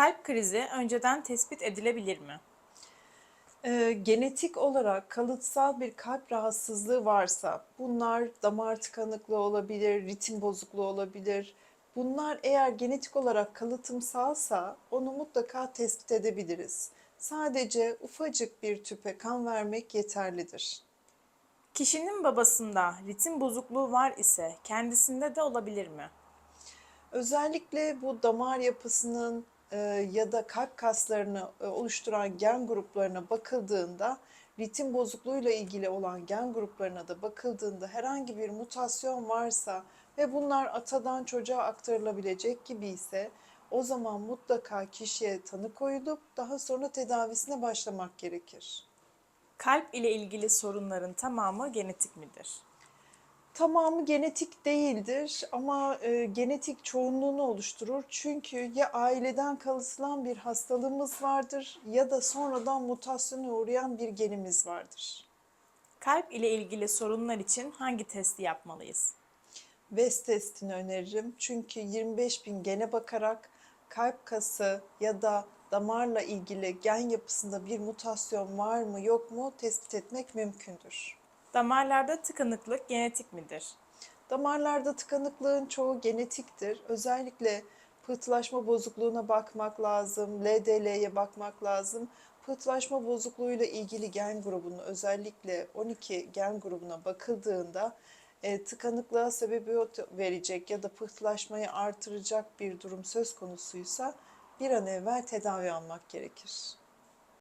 Kalp krizi önceden tespit edilebilir mi? Ee, genetik olarak kalıtsal bir kalp rahatsızlığı varsa, bunlar damar tıkanıklığı olabilir, ritim bozukluğu olabilir. Bunlar eğer genetik olarak kalıtımsalsa onu mutlaka tespit edebiliriz. Sadece ufacık bir tüpe kan vermek yeterlidir. Kişinin babasında ritim bozukluğu var ise kendisinde de olabilir mi? Özellikle bu damar yapısının e, ya da kalp kaslarını e, oluşturan gen gruplarına bakıldığında ritim bozukluğuyla ilgili olan gen gruplarına da bakıldığında herhangi bir mutasyon varsa ve bunlar atadan çocuğa aktarılabilecek gibi ise o zaman mutlaka kişiye tanı koyulup daha sonra tedavisine başlamak gerekir. Kalp ile ilgili sorunların tamamı genetik midir? Tamamı genetik değildir ama e, genetik çoğunluğunu oluşturur. Çünkü ya aileden kalıtılan bir hastalığımız vardır ya da sonradan mutasyona uğrayan bir genimiz vardır. Kalp ile ilgili sorunlar için hangi testi yapmalıyız? West testini öneririm. Çünkü 25 bin gene bakarak kalp kası ya da damarla ilgili gen yapısında bir mutasyon var mı yok mu tespit etmek mümkündür. Damarlarda tıkanıklık genetik midir? Damarlarda tıkanıklığın çoğu genetiktir. Özellikle pıhtılaşma bozukluğuna bakmak lazım, LDL'ye bakmak lazım. Pıhtılaşma bozukluğuyla ilgili gen grubunun özellikle 12 gen grubuna bakıldığında e, tıkanıklığa sebebiyet verecek ya da pıhtılaşmayı artıracak bir durum söz konusuysa bir an evvel tedavi almak gerekir.